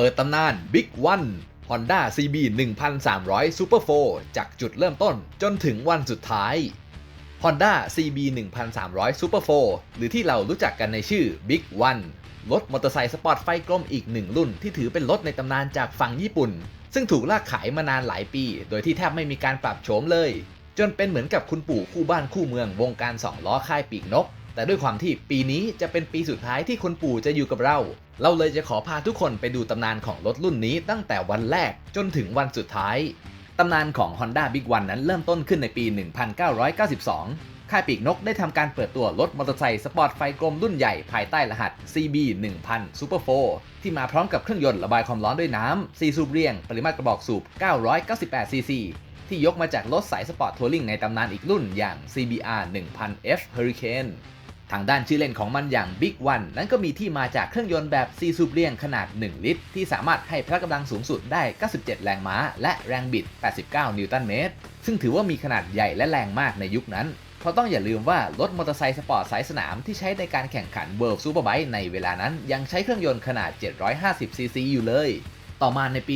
เปิดตำนาน Big One Honda CB 1300 Super 4จากจุดเริ่มต้นจนถึงวันสุดท้าย Honda CB 1300 Super 4หรือที่เรารู้จักกันในชื่อ Big One รถมอเตอร์ไซค์สปอร์ตไฟกลมอีกหนึ่งรุ่นที่ถือเป็นรถในตำนานจากฝั่งญี่ปุ่น ซึ่งถูกลากขายมานานหลายปี โดยที่แทบไม่มีการปรับโฉมเลย จนเป็นเหมือนกับคุณปู่คู่บ้านคู่เมืองวงการสองล้อค่ายปีกนก แต่ด้วยความที่ปีนี้จะเป็นปีสุดท้ายที่คุณปู่จะอยู่กับเรา เราเลยจะขอพาทุกคนไปดูตำนานของรถรุ่นนี้ตั้งแต่วันแรกจนถึงวันสุดท้าย ตำนานของ Honda Big One นั้นเริ่มต้นขึ้นในปี 1992 ค่ายปีกนกได้ทำการเปิดตัวรถมอเตอร์ไซค์สปอร์ตไฟกลมรุ่นใหญ่ภายใต้รหัส CB 1000 Super 4ที่มาพร้อมกับเครื่องยนต์ระบายความร้อนด้วยน้ำ 4 สูบเรียง ปริมาตรกระบอกสูบ 998 cc ที่ยกมาจากรถสายสปอร์ตทัวริงในตำนานอีกรุ่นอย่าง CBR 1000F Hurricane ทางด้านชื่อเล่นของมันอย่าง Big One นั้นก็มีที่มาจากเครื่องยนต์แบบ4สูบเรียงขนาด 1 ลิตร ที่สามารถให้พละกำลังสูงสุดได้ 97 แรงม้า และแรงบิด 89 นิวตันเมตร ซึ่งถือว่ามีขนาดใหญ่และแรงมากในยุคนั้น เพราะต้องอย่าลืมว่ารถมอเตอร์ไซค์สปอร์ตสายสนามที่ใช้ในการแข่งขัน World Superbike ในเวลานั้นยังใช้เครื่องยนต์ขนาด 750 ซีซีอยู่เลย ต่อมาในปี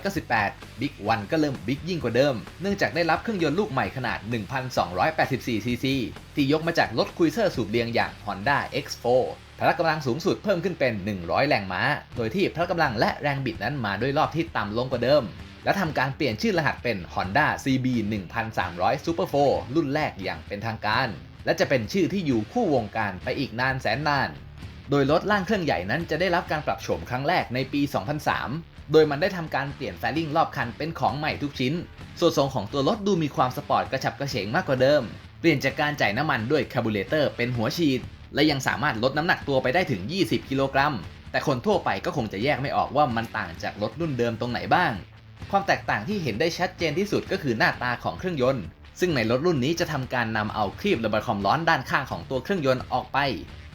1998 Big One ก็เริ่มบิ๊กยิ่งกว่าเดิม เนื่องจากได้รับเครื่องยนต์ลูกใหม่ขนาด 1,284 ซีซีที่ยกมาจากรถคุยเซอร์สูบเรียงอย่าง Honda X4 พละกำลังสูงสุดเพิ่มขึ้นเป็น 100 แรงม้า โดยที่พละกำลังและแรงบิดนั้นมาด้วยรอบที่ต่ำลงกว่าเดิม และทำการเปลี่ยนชื่อรหัสเป็น Honda CB 1300 Super 4รุ่นแรกอย่างเป็นทางการ และจะเป็นชื่อที่อยู่คู่วงการไปอีกนานแสนนาน โดยรถล่างเครื่องใหญ่นั้นจะได้รับการปรับโฉมครั้งแรกในปี 2003 โดยมันได้ทำการเปลี่ยนแฟลิงรอบคันเป็นของใหม่ทุกชิ้น ส่วนทรงของตัวรถดูมีความสปอร์ตกระฉับกระเฉงมากกว่าเดิม เปลี่ยนจากการจ่ายน้ำมันด้วยคาร์บูเรเตอร์เป็นหัวฉีด และยังสามารถลดน้ำหนักตัวไปได้ถึง 20 กิโลกรัม แต่คนทั่วไปก็คงจะแยกไม่ออกว่ามันต่างจากรถรุ่นเดิมตรงไหนบ้าง ความแตกต่างที่เห็นได้ชัดเจนที่สุดก็คือหน้าตาของเครื่องยนต์ ซึ่งในรถรุ่นนี้จะทำการนำเอาครีบระบายความร้อนด้านข้างของตัวเครื่องยนต์ออกไป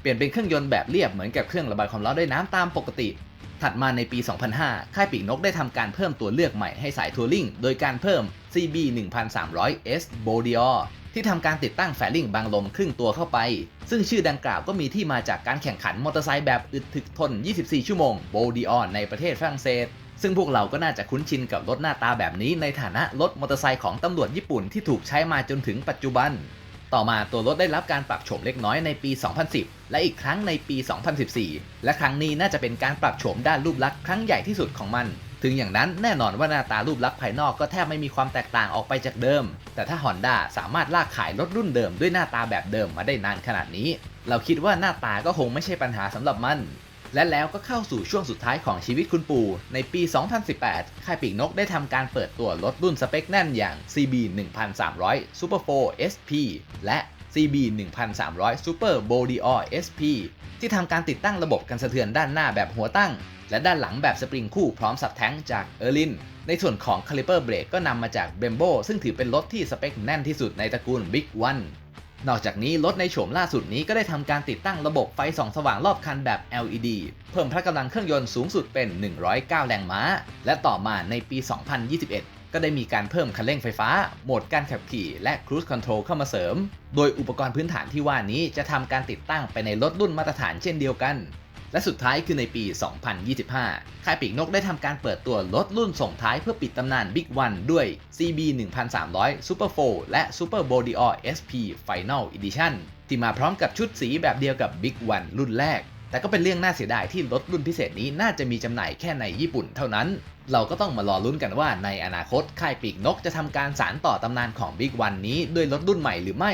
เปลี่ยนเป็นเครื่องยนต์แบบเรียบเหมือนกับเครื่องระบายความร้อนด้วยน้ำตามปกติ ถัดมาในปี 2005 ค่ายปีกนกได้ทำการเพิ่มตัวเลือกใหม่ให้สายทัวริงโดยการเพิ่ม CB 1300 S b o d i o ที่ทำการติดตั้งแฟลิงบางลมครึ่งตัวเข้าไป ซึ่งชื่อดังกล่าวก็มีที่มาจากการแข่งขันมอเตอร์ไซค์แบบอึดถึกทน 24 ชั่วโมง b o d i o r ในประเทศฝรั่งเศส ซึ่งพวกเราก็น่าจะคุ้นชินกับรถหน้าตาแบบนี้ในฐานะรถมอเตอร์ไซค์ของตำรวจญี่ปุ่นที่ถูกใช้มาจนถึงปัจจุบัน ต่อมาตัวรถได้รับการปรับโฉมเล็กน้อยในปี 2010 และอีกครั้งในปี 2014 และครั้งนี้น่าจะเป็นการปรับโฉมด้านรูปลักษณ์ครั้งใหญ่ที่สุดของมัน ถึงอย่างนั้นแน่นอนว่าหน้าตารูปลักษณ์ภายนอกก็แทบไม่มีความแตกต่างออกไปจากเดิม แต่ถ้า Honda สามารถลากขายรถรุ่นเดิมด้วยหน้าตาแบบเดิมมาได้นานขนาดนี้ เราคิดว่าหน้าตาก็คงไม่ใช่ปัญหาสำหรับมัน และแล้วก็เข้าสู่ช่วงสุดท้ายของชีวิตคุณปู่ ในปี 2018 ค่ายปีกนกได้ทำการเปิดตัวรถรุ่นสเปคแน่นอย่าง CB 1300 Super 4 SP และ CB 1300 Super b o d i o SP ที่ทำการติดตั้งระบบกันสะเทือนด้านหน้าแบบหัวตั้ง และด้านหลังแบบสปริงคู่พร้อมสับแท้งจากเออร์ลิน ในส่วนของคาลิเปอร์เบรกก็นำมาจากเบมโบซึ่งถือเป็นรถที่สเปคแน่นที่สุดในตระกูล Big One นอกจากนี้รถในโฉมล่าสุดนี้ก็ได้ทำการติดตั้งระบบไฟส่องสว่างรอบคันแบบ LED เพิ่มพละกำลังเครื่องยนต์สูงสุดเป็น 109 แรงม้า และต่อมาในปี 2021ก็ได้มีการเพิ่มคันเร่งไฟฟ้า โหมดการขับขี่ และครู i คอนโทรลเข้ามาเสริม โดยอุปกรณ์พื้นฐานที่ว่านี้จะทำการติดตั้งไปในรถรุ่นมาตรฐานเช่นเดียวกัน และสุดท้ายคือในปี 2025 ค่ายปีกนกได้ทำการเปิดตัวรถรุ่นส่งท้ายเพื่อปิดตำนาน Big One ด้วย CB 1300 Super 4และ Super b o d i o r SP Final Edition ที่มาพร้อมกับชุดสีแบบเดียวกับ Big One รุ่นแรก แต่ก็เป็นเรื่องน่าเสียดายที่รถรุ่นพิเศษนี้น่าจะมีจำหน่ายแค่ในญี่ปุ่นเท่านั้น เราก็ต้องมารอลุ้นกันว่าในอนาคตค่ายปีกนกจะทำการสานต่อตำนานของ Big One นี้ด้วยรถรุ่นใหม่หรือไม่